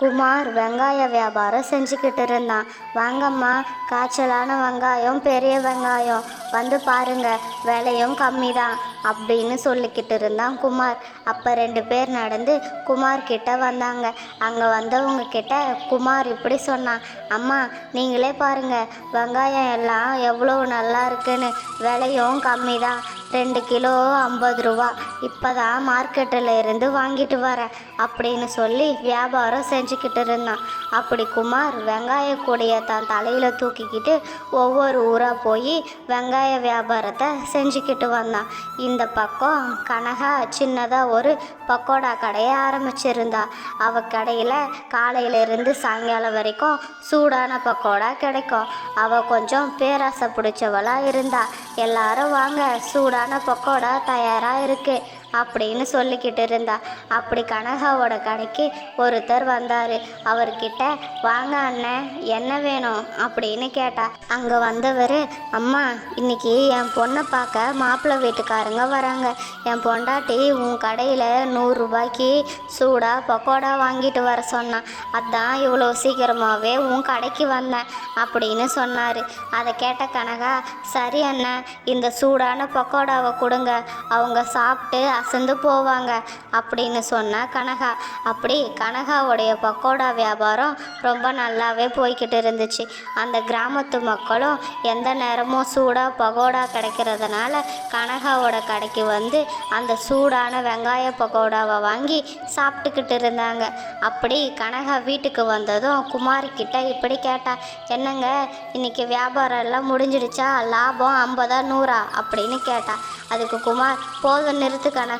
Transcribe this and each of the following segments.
குமார் வெங்காய வியாபாரம் செஞ்சுக்கிட்டு இருந்தான். வாங்கம்மா காய்ச்சலான வெங்காயம் பெரிய வெங்காயம். வந்து பாருங்க விலையும் கம்மி தான் அப்படின்னு சொல்லிக்கிட்டு இருந்தான் குமார். அப்போ ரெண்டு பேர் நடந்து குமார் கிட்ட வந்தாங்க. அங்கே வந்தவங்க கிட்ட குமார் இப்படி சொன்னான் அம்மா நீங்களே பாருங்க வெங்காயம் எல்லாம் எவ்வளோ நல்லா இருக்குன்னு. விலையும் கம்மி தான் ரெண்டு கிலோ ஐம்பது ரூபா. இப்போ தான் மார்க்கெட்டில் இருந்து வாங்கிட்டு வரேன் அப்படின்னு சொல்லி வியாபாரம் செஞ்சுக்கிட்டு இருந்தான். அப்படி குமார் வெங்காய கூடைய தான் தலையில் தூக்கிக்கிட்டு ஒவ்வொரு ஊராக போய் வெங்காய வியாபாரத்தை செஞ்சுக்கிட்டு வந்தான். இந்த இந்த பக்கம் கனகா சின்னதாக ஒரு பக்கோடா கடையை ஆரம்பிச்சிருந்தா. அவ கடையில் காலையிலேருந்து சாயங்காலம் வரைக்கும் சூடான பக்கோடா கிடைக்கும். அவ கொஞ்சம் பேராசை பிடிச்சவளா இருந்தா. எல்லாரும் வாங்க சூடான பக்கோடா தயாராக இருக்குது அப்படின்னு சொல்லிக்கிட்டு இருந்தா. அப்படி கனகாவோட கடைக்கு ஒருத்தர் வந்தார். அவர்கிட்ட வாங்க அண்ணன் என்ன வேணும்? அப்படின்னு கேட்டா. அங்கே வந்தவர் அம்மா இன்னைக்கு என் பொண்ணை பார்க்க மாப்பிள்ளை வீட்டுக்காரங்க வராங்க. என் பொண்டாட்டி உன் கடையில் நூறுரூபாய்க்கு சூடாக பக்கோடா வாங்கிட்டு வர சொன்னான் அதான் இவ்வளோ சீக்கிரமாகவே உன் கடைக்கு வந்தேன் அப்படின்னு சொன்னார். அதை கேட்ட கனகா சரி அண்ணன் இந்த சூடான பக்கோடாவை கொடுங்க. அவங்க சாப்பிட்டு அசந்து போவாங்க அப்படின்னு சொன்னா கனகா. அப்படி கனகாவுடைய பக்கோடா வியாபாரம் ரொம்ப நல்லாவே போய்கிட்டு இருந்துச்சு. அந்த கிராமத்து மக்களும் எந்த நேரமும் சூடாக பகோடா கிடைக்கிறதுனால கனகாவோட கடைக்கு வந்து அந்த சூடான வெங்காய பகோடாவை வாங்கி சாப்பிட்டுக்கிட்டு இருந்தாங்க. அப்படி கனகா வீட்டுக்கு வந்ததும் குமாரிக்கிட்ட இப்படி கேட்டா என்னங்க இன்னைக்கு வியாபாரம் எல்லாம் முடிஞ்சிடுச்சா? லாபம் ஐம்பதா நூறா? அப்படின்னு கேட்டா. அதுக்கு குமார் போதும் நிறுத்து கனகா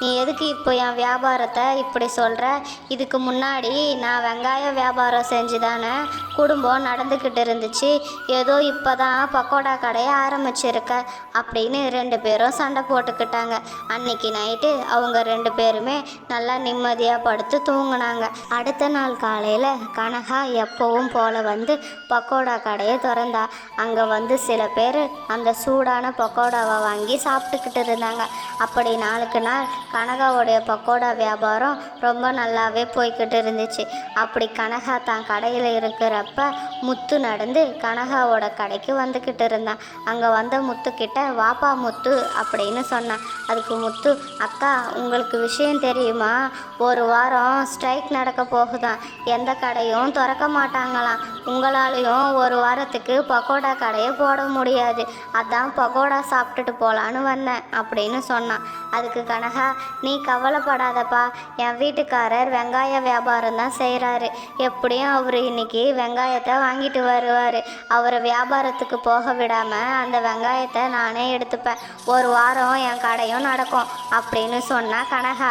நீ எதுக்கு இப்போ என் வியாபாரத்தை இப்படி சொல்கிற இதுக்கு முன்னாடி நான் வெங்காய வியாபாரம் செஞ்சு தானே குடும்பம் நடந்துக்கிட்டு இருந்துச்சு ஏதோ இப்போ தான் பக்கோடா கடையை ஆரம்பிச்சிருக்க அப்படின்னு ரெண்டு பேரும் சண்டை போட்டுக்கிட்டாங்க. அன்னைக்கு நைட்டு அவங்க ரெண்டு பேருமே நல்லா நிம்மதியாக படுத்து தூங்கினாங்க. அடுத்த நாள் காலையில் கனகா எப்போவும் போல் வந்து பக்கோடா கடையை திறந்தா. அங்கே வந்து சில பேர் அந்த சூடான பக்கோடாவை வாங்கி சாப்பிட்டுக்கிட்டு இருந்தாங்க. அப்படி நாளுக்கு நாள் கனகாவுடைய பக்கோடா வியாபாரம் ரொம்ப நல்லாவே போய்கிட்டு இருந்துச்சு. அப்படி கனகா தான் கடையில் இருக்கிறப்ப முத்து நடந்து கனகாவோட கடைக்கு வந்துக்கிட்டு இருந்தான். அங்கே வந்த முத்துக்கிட்ட வாப்பா முத்து அப்படின்னு சொன்னான். அதுக்கு முத்து அக்கா உங்களுக்கு விஷயம் தெரியுமா? ஒரு வாரம் ஸ்ட்ரைக் நடக்க போகுதான். எந்த கடையும் திறக்க மாட்டாங்களாம். உங்களாலையும் ஒரு வாரத்துக்கு பக்கோடா கடையை போட முடியாது. அதான் பக்கோடா சாப்பிட்டுட்டு போகலான்னு வந்தேன் அப்படின்னு சொன்னான். அதுக்கு கனகா நீ கவலைப்படாதப்பா. என் வீட்டுக்காரர் வெங்காய வியாபாரம் தான் செய்கிறாரு எப்படியும் அவர் இன்னைக்கு வெங்காயத்தை வாங்கிட்டு வருவார். அவரை வியாபாரத்துக்கு போக விடாமல் அந்த வெங்காயத்தை நானே எடுத்துப்பேன். ஒரு வாரம் என் கடையும் நடக்கும் அப்படின்னு சொன்னா கனகா.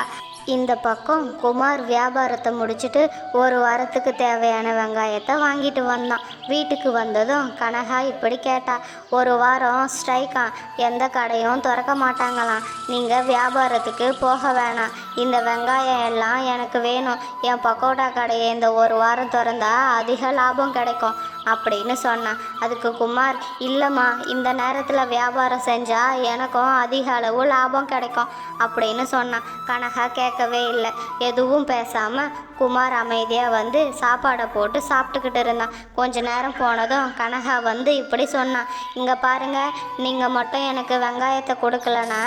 இந்த பக்கம் குமார் வியாபாரத்தை முடிச்சுட்டு ஒரு வாரத்துக்கு தேவையான வெங்காயத்தை வாங்கிட்டு வந்தான். வீட்டுக்கு வந்ததும் கனகா இப்படி கேட்டா ஒரு வாரம் ஸ்ட்ரைக்கா? எந்த கடையும் திறக்க மாட்டாங்களாம். நீங்கள் வியாபாரத்துக்கு போக வேணாம். இந்த வெங்காயம் எல்லாம் எனக்கு வேணும். என் பக்கோடா கடையை இந்த ஒரு வாரம் திறந்தா அதிக லாபம் கிடைக்கும். அப்படின்னு சொன்னான். அதுக்கு குமார் இல்லைம்மா இந்த நேரத்தில் வியாபாரம் செஞ்சால் எனக்கும் அதிக அளவு லாபம் கிடைக்கும் அப்படின்னு சொன்னான். கனகா கேட்கவே இல்லை. எதுவும் பேசாமல் குமார் அமைதியாக வந்து சாப்பாடை போட்டு சாப்பிட்டுக்கிட்டு இருந்தான். கொஞ்ச நேரம் போனதும் கனகா வந்து இப்படி சொன்னான். இங்கே பாருங்க நீங்கள் மட்டும் எனக்கு வெங்காயத்தை கொடுக்கலனா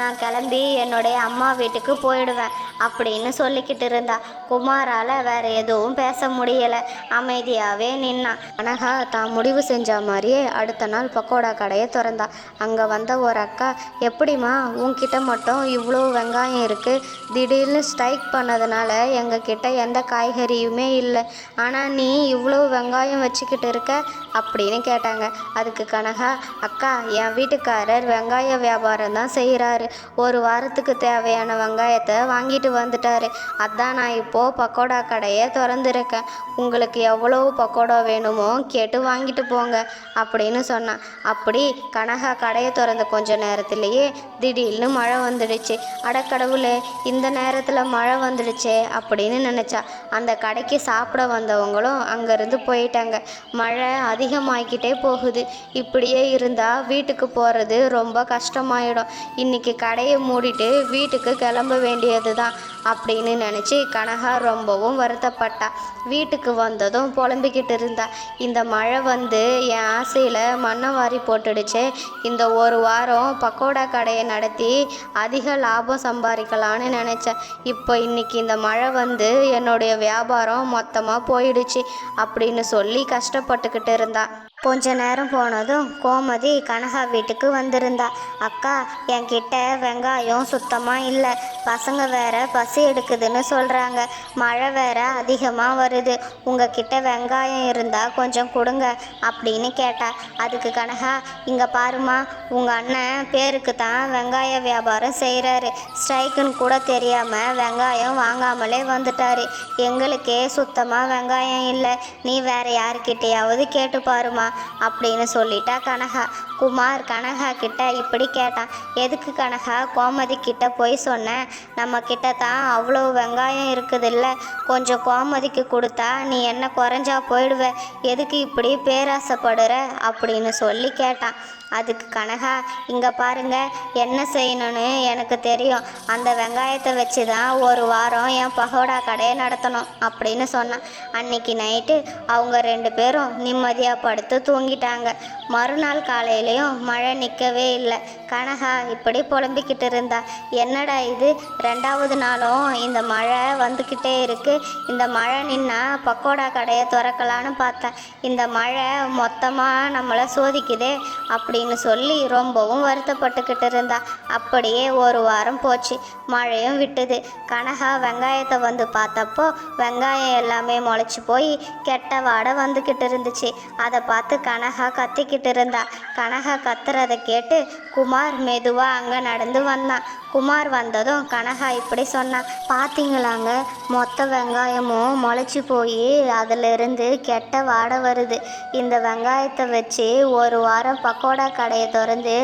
நான் கிளம்பி என்னுடைய அம்மா வீட்டுக்கு போயிடுவேன் அப்படின்னு சொல்லிக்கிட்டு இருந்தா. குமாரால் வேற எதுவும் பேச முடியலை. அமைதியாகவே நின்னான் அனகா தான் முடிவு செஞ்ச மாதிரியே அடுத்த நாள் பக்கோடா கடையை திறந்தா. அங்கே வந்த ஒரு அக்கா எப்படிம்மா உன்கிட்ட மட்டும் இவ்வளோ வெங்காயம் இருக்குது திடீர்னு ஸ்ட்ரைக் பண்ணதுனால எங்ககிட்ட எந்த காய்கறியுமே இல்லை. ஆனால் நீ இவ்வளோ வெங்காயம் வச்சுக்கிட்டு இருக்க? அப்படின்னு கேட்டாங்க. அதுக்கு கனகா அக்கா என் வீட்டுக்காரர் வெங்காய வியாபாரம் தான் செய்கிறாரு ஒரு வாரத்துக்கு தேவையான வெங்காயத்தை வாங்கிட்டு வந்துட்டாரு. அதான் நான் இப்போது பக்கோடா கடையை திறந்துருக்கேன். உங்களுக்கு எவ்வளோ பக்கோடா வேணுமோ கேட்டு வாங்கிட்டு போங்க அப்படின்னு சொன்னான். அப்படி கனகா கடையை திறந்த கொஞ்ச நேரத்திலேயே திடீர்னு மழை வந்துடுச்சு. அடக்கடவுளே இந்த நேரத்தில் மழை வந்துடுச்சே அப்படின்னு நினச்சா. அந்த கடைக்கு சாப்பிட வந்தவங்களும் அங்கேருந்து போயிட்டாங்க. மழை அதிகமாகிக்கிட்டே போகுது. இப்படியே இருந்தால் வீட்டுக்கு போகிறது ரொம்ப கஷ்டமாயிடும். இன்றைக்கி கடையை மூடிட்டு வீட்டுக்கு கிளம்ப வேண்டியது தான் அப்படின்னு நினச்சி கனகா கனகா ரொம்பவும் வருத்தப்பட்டா. வீட்டுக்கு வந்ததும் புலம்பிக்கிட்டு இருந்தா. இந்த மழை வந்து என் ஆசையில் மண்ணை வாரி போட்டுடுச்சு. இந்த ஒரு வாரம் பக்கோடா கடையை நடத்தி அதிக லாபம் சம்பாதிக்கலான்னு நினச்சேன். இப்போ இன்னைக்கு இந்த மழை வந்து என்னுடைய வியாபாரம் மொத்தமாக போயிடுச்சு. அப்படின்னு சொல்லி கஷ்டப்பட்டுக்கிட்டு இருந்தா. கொஞ்ச நேரம் போனதும் கோமதி கனகா வீட்டுக்கு வந்திருந்தா. அக்கா என்கிட்ட வெங்காயம் சுத்தமாக இல்லை. பசங்க வேற பசி எடுக்குதுன்னு சொல்கிறாங்க மழை வேற அதிகமாக வருது. உங்ககிட்ட வெங்காயம் இருந்தால் கொஞ்சம் கொடுங்க அப்படின்னு கேட்டா. அதுக்கு கனகா இங்கே பாருமா உங்கள் அண்ணன் பேருக்கு தான் வெங்காய வியாபாரம் செய்கிறாரு ஸ்ட்ரைக்குன்னு கூட தெரியாமல் வெங்காயம் வாங்காமலே வந்துட்டாரு. எங்களுக்கே சுத்தமாக வெங்காயம் இல்லை. நீ வேற யாருக்கிட்டேயாவது கேட்டு பாருமா அப்படின்னு சொல்லிட்டா கனகா. குமார் கனகா கிட்ட இப்படி கேட்டான். எதுக்கு கனகா? கோமதி கிட்ட போய் சொன்னேன் நம்ம கிட்ட தான் அவ்வளோ வெங்காயம் இருக்குதுல்ல. கொஞ்சம் கோமதிக்கு கொடுத்தா நீ என்ன குறைஞ்சா போயிடுவ. எதுக்கு இப்படி பேராசைப்படுற? அப்படின்னு சொல்லி கேட்டான். அதுக்கு கனகா இங்கே பாருங்க என்ன செய்யணும்னு எனக்கு தெரியும். அந்த வெங்காயத்தை வச்சு தான் ஒரு வாரம் என் பகோடா கடையை நடத்தணும். அப்படின்னு சொன்னான். அன்னைக்கு நைட்டு அவங்க ரெண்டு பேரும் நிம்மதியாக படுத்து தூங்கிட்டாங்க. மறுநாள் காலையிலையும் மழை நிற்கவே இல்லை. கனகா இப்படி புலம்பிக்கிட்டு இருந்தா. என்னடா இது? ரெண்டாவது நாளும் இந்த மழை வந்துக்கிட்டே இருக்கு. இந்த மழை நின்னா பக்கோடா கடையை திறக்கலான்னு பார்த்தேன். இந்த மழை மொத்தமாக நம்மளை சோதிக்குதே அப்படின்னு சொல்லி ரொம்பவும் வருத்தப்பட்டுக்கிட்டு இருந்தா. அப்படியே ஒரு வாரம் போச்சு. மழையும் விட்டுது. கனகா வெங்காயத்தை வந்து பார்த்தப்போ வெங்காயம் எல்லாமே முளைச்சி போய் கெட்ட வாடை வந்துக்கிட்டு இருந்துச்சு. அதை பார்த்து கனகா கத்திக்கிட்டு இருந்தா. கனகா கத்துறதை கேட்டு குமார் மெதுவாக அங்கே நடந்து வந்தான். குமார் வந்ததும் கனகா இப்படி சொன்னான் பார்த்தீங்களாங்க மொத்த வெங்காயமும் முளைச்சி போய் அதிலிருந்து கெட்ட வாடை வருது. இந்த வெங்காயத்தை வச்சு ஒரு வாரம் பக்கோடா கடையை திறந்து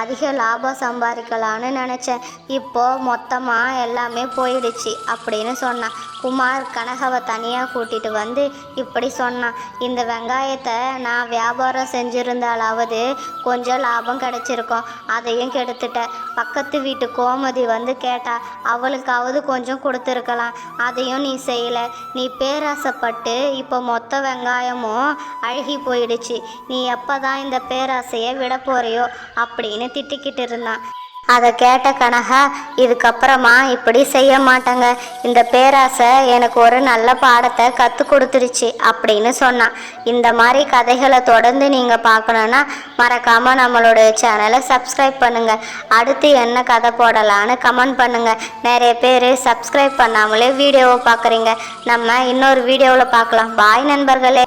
அதிக லாபம் சம்பாதிக்கலான்னு நினச்சேன். இப்போது மொத்தமாக எல்லாமே போயிடுச்சு அப்படின்னு சொன்னான் குமார் கனகாவை தனியாக கூட்டிட்டு வந்து இப்படி சொன்னான் இந்த வெங்காயத்தை நான் வியாபாரம் செஞ்சுருந்தாலாவது கொஞ்சம் லாபம் கிடச்சிருக்கோம். அதையும் கெடுத்துட்டேன். பக்கத்து வீட்டுக்கும் கோமதி வந்து கேட்டா அவளுக்காவது கொஞ்சம் கொடுத்துருக்கலாம். அதையும் நீ செய்யலை. நீ பேராசைப்பட்டு இப்போ மொத்த வெங்காயமும் அழுகி போயிடுச்சு. நீ எப்போ தான் இந்த பேராசையை விட போறியோ? அப்படின்னு திட்டிக்கிட்டு இருந்தான். அதை கேட்ட கனகா இதுக்கப்புறமா இப்படி செய்ய மாட்டாங்க. இந்த பேராசை எனக்கு ஒரு நல்ல பாடத்தை கற்றுக் கொடுத்துருச்சு அப்படின்னு சொன்னான். இந்த மாதிரி கதைகளை தொடர்ந்து நீங்கள் பார்க்கணுன்னா மறக்காமல் நம்மளுடைய சேனலை சப்ஸ்கிரைப் பண்ணுங்கள் அடுத்து என்ன கதை போடலான்னு கமெண்ட் பண்ணுங்கள் நிறைய பேர் சப்ஸ்கிரைப் பண்ணாமலே வீடியோவை பார்க்குறீங்க நம்ம இன்னொரு வீடியோவில் பார்க்கலாம். பாய் நண்பர்களே.